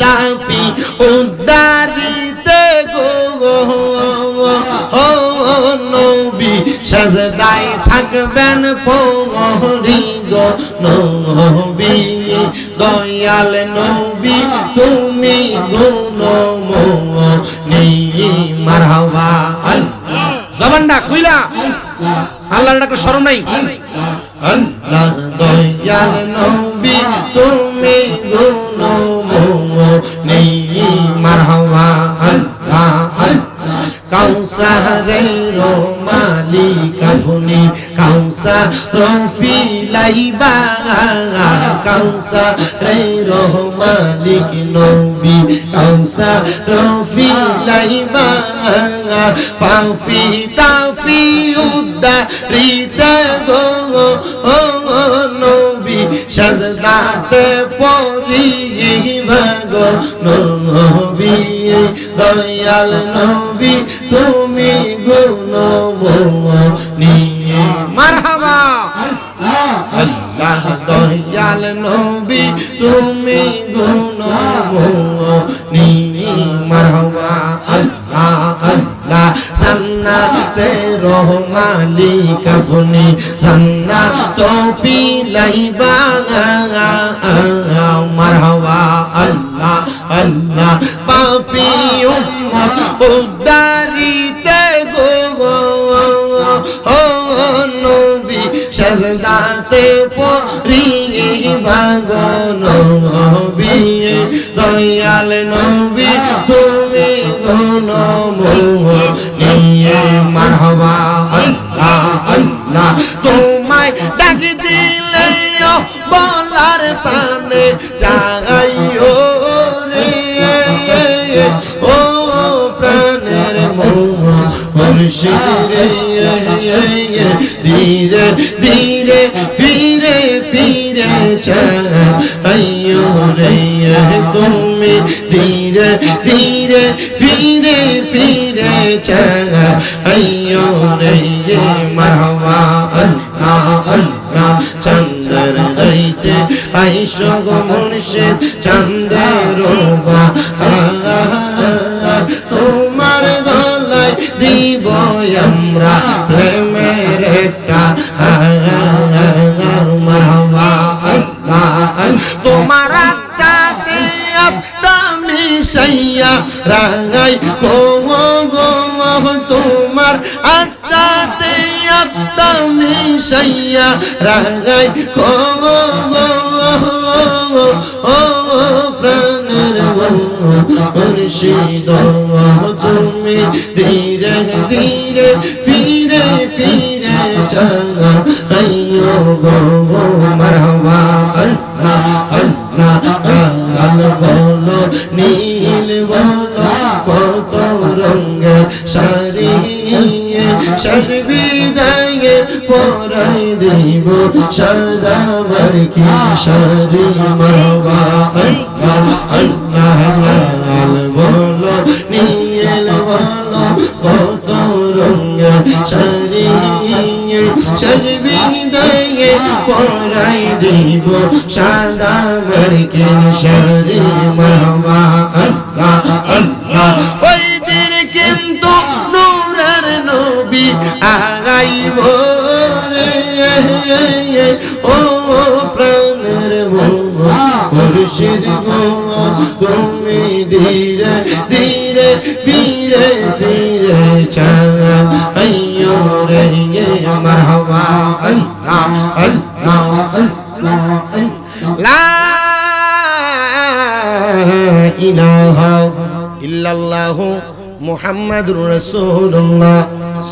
তাপি উদ্দারিতে গো ও নবী সাজদাই থাকবেন পরি গো, নবী, দয়াল নবী, তুমি গুণ মারহাবা জবানটা খুইলা। আল্লাহর ডাকে শরম নাই। আপনি কাউসার ফিলাইবা কাউসারের মালিক নবী। কাউসার ফিলাইবা ফাফি তাফি উদ্দা রিতা গো ও নবী। সাজদাতে পরিবা গো নবী দয়াল নবী, তুমি গুণমণি মারহাবা আল্লাহ দয়াল নবী, তুমি গুণমণি মারহাবা, আল্লাহ আল্লাহ, জান্নাতে রহমালিক আপনি জান্নাত পিলাইবা মারহাবা, আল্লাহ আল্লাহ, পাপি উম্মত উদ্দারিতে গো ও নবী, সাজদাতে দয়াল নবী তুমি গুণ নিয়ে মারহাবা আল্লাহ আল্লাহ। তোমায় ডাক দিলে বলার পানে চাইও রে। ও প্রাণের মুর্শিদ ধীরে ধীরে ফিরে ফিরে চাইও রে তুমি ধীরে ধীরে, ফিরে ফিরে চাইও রে মারহাবা আল্লাহ আল্লাহ। চন্দ্র রাইতে আইসো গো মুর্শিদ চন্দ্রের তোমার গলায় দিব আমরা প্রেমের একটা আত্মা মিশাইয়া রাগাই গো ও প্রাণের মুর্শিদ। তুমি ধীরে ধীরে ফিরে ফিরে চাঙা আইয়ো গো মারহাবা, আল্লাহ আল্লাহ লাল বলো, নীল বলো, কত রঙে শেষ বিদায়ে পরাই দিব সাদা মার্কি শাড়ি মারবা? আল্লাহ আল্লাহ, লাল বলো নীল বলো, কত রঙে শাড়ি শেষ বিদায়ে পরাই দিব মারবা? মুর্শিদ তুমি ধীরে ধীরে, ফিরে ফিরে চাইও রে মারহাবা আল্লাহ আল্লাহ আল্লাহ। লা ইলাহা ইল্লাল্লাহু মুহাম্মাদুর রাসূলুল্লাহ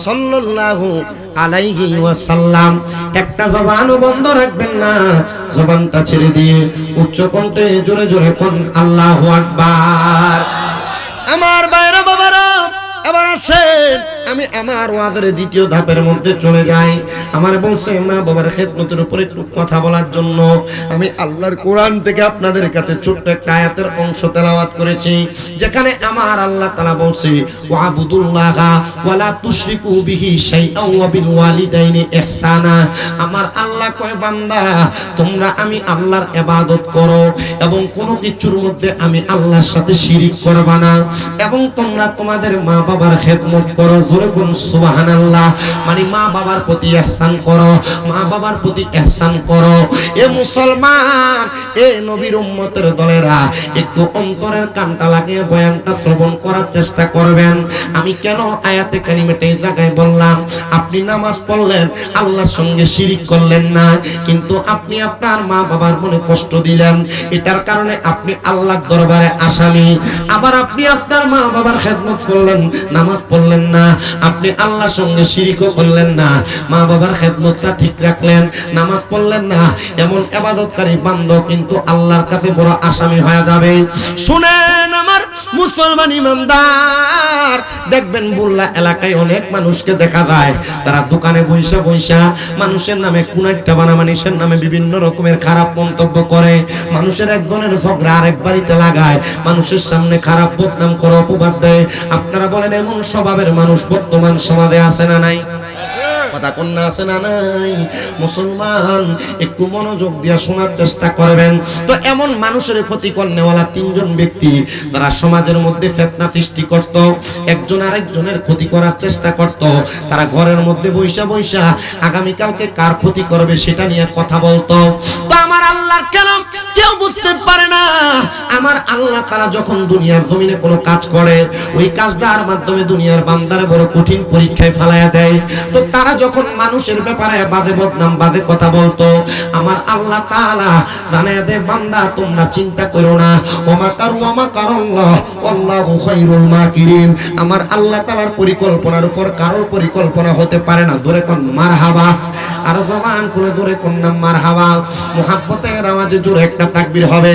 সাল্লাল্লাহু আলাইহি ওয়াসাল্লাম। একটা জবানও বন্ধ রাখবেন না। জবানটা ছেড়ে দিয়ে উচ্চ কণ্ঠে জোরে জোরে কোন আল্লাহ আকবার। আমার বাইরে বাবারা, এবার আসেন। আমি আমার ওয়াদের দ্বিতীয় ধাপের মধ্যে চলে যাই। আমার বলছে মা বাবার খেদমতের উপর একটু কথা বলার জন্য আমি আল্লাহর কোরআন থেকে আপনাদের কাছে ছোট্ট একটা আয়াতের অংশ তেলাওয়াত করেছি, যেখানে আমার আল্লাহ তাআলা বলছে, ওয়াবুদুল্লাহ ওয়ালা তুশরিকু বিহি শাইআন ওয়া বিল ওয়ালিদাইনি ইহসানা। আমার আল্লাহ কয়, বান্দা, তোমরা আমি আল্লাহর ইবাদত করো এবং কোনো কিছুর মধ্যে আমি আল্লাহর সাথে শিরিক করবা না এবং তোমরা তোমাদের মা বাবার খেদমত করো। জোরে কোন সুবহানাল্লাহ। মানে মা বাবার প্রতি ইহসান করো, মা বাবার প্রতি ইহসান করো। এ মুসলমান, এ নবীর উম্মতের দলেরা, একটু অন্তরের কানটা লাগিয়ে বয়ানটা শ্রবণ করার চেষ্টা করবেন। আমি কেন আয়াতে কারিমেটে এই জায়গায় বললাম, আপনি নামাজ পড়লেন, আল্লাহর সঙ্গে শিরিক করলেন না, কিন্তু আপনি আপনার মা বাবার মনে কষ্ট দিলেন। এটার কারণে আপনি আল্লাহর দরবারে আসামি। আবার আপনি আপনার মা বাবার খেদমত করলেন, নামাজ পড়লেন না। আপনি আল্লাহর সঙ্গে শিরিকও করলেন না। মা বাবার খেদমতটা ঠিক রাখলেন, নামাজ পড়লেন না। এমন এবাদতকারী বান্ধব কিন্তু আল্লাহর কাছে বড় আসামি হয়ে যাবে। শুনেন আমার মুসলমান ইমানদার, দেখবেন বুল্লা এলাকায় অনেক মানুষকে দেখা যায়। তারা দোকানে বৈশা বৈশা মানুষের নামে কোন একটা বানা মানুষের নামে বিভিন্ন রকমের খারাপ মন্তব্য করে। মানুষের একজনের ঝগড়া আরেক বাড়িতে লাগায়। মানুষের সামনে খারাপ বদনাম করে অপবাদ দেয়। আপনারা বলেন, এমন স্বভাবের মানুষ বর্তমান সমাজে আছে না নাই? কথা কন্যা আছে না নাই? মুসলমান, একটু মনোযোগ দিয়ে শোনার চেষ্টা করবেন। তো এমন মানুষের ক্ষতি করনেওয়ালা তিনজন ব্যক্তি, তারা সমাজের মধ্যে ফেতনা সৃষ্টি করত, একজন আরেকজনের ক্ষতি করার চেষ্টা করত। তারা ঘরের মধ্যে বৈশা বৈশা আগামীকালকে কার ক্ষতি করবে সেটা নিয়ে কথা বলতো। তো আমার আল্লাহর কেন কেউ বুঝতে পারে না। আমার আল্লাহ তারা যখন দুনিয়ার জমিনে কোনো কাজ করে, ওই কাজটার মাধ্যমে দুনিয়ার বান্দারে বড় কঠিন পরীক্ষায় ফালাইয়া দেয়। তো তারা যখন মানুষের ব্যাপারে বাজে বদনাম, বাজে কথা বলতো, আমার আল্লাহ তাআলা জানায় দে বান্দা, তোমরা চিন্তা করো না। ওমা কারু, ওমা কারাল্লাহ আল্লাহু খায়রুল আমার আল্লাহ তাআলার পরিকল্পনার উপর কারোর পরিকল্পনা হতে পারে না। জোরে কোন, মারহাবা। আর জবান খুলে জোরে কোন নাম মারহাবা। মুহাব্বতের আওয়াজে জোরে একটা তাকবীর হবে।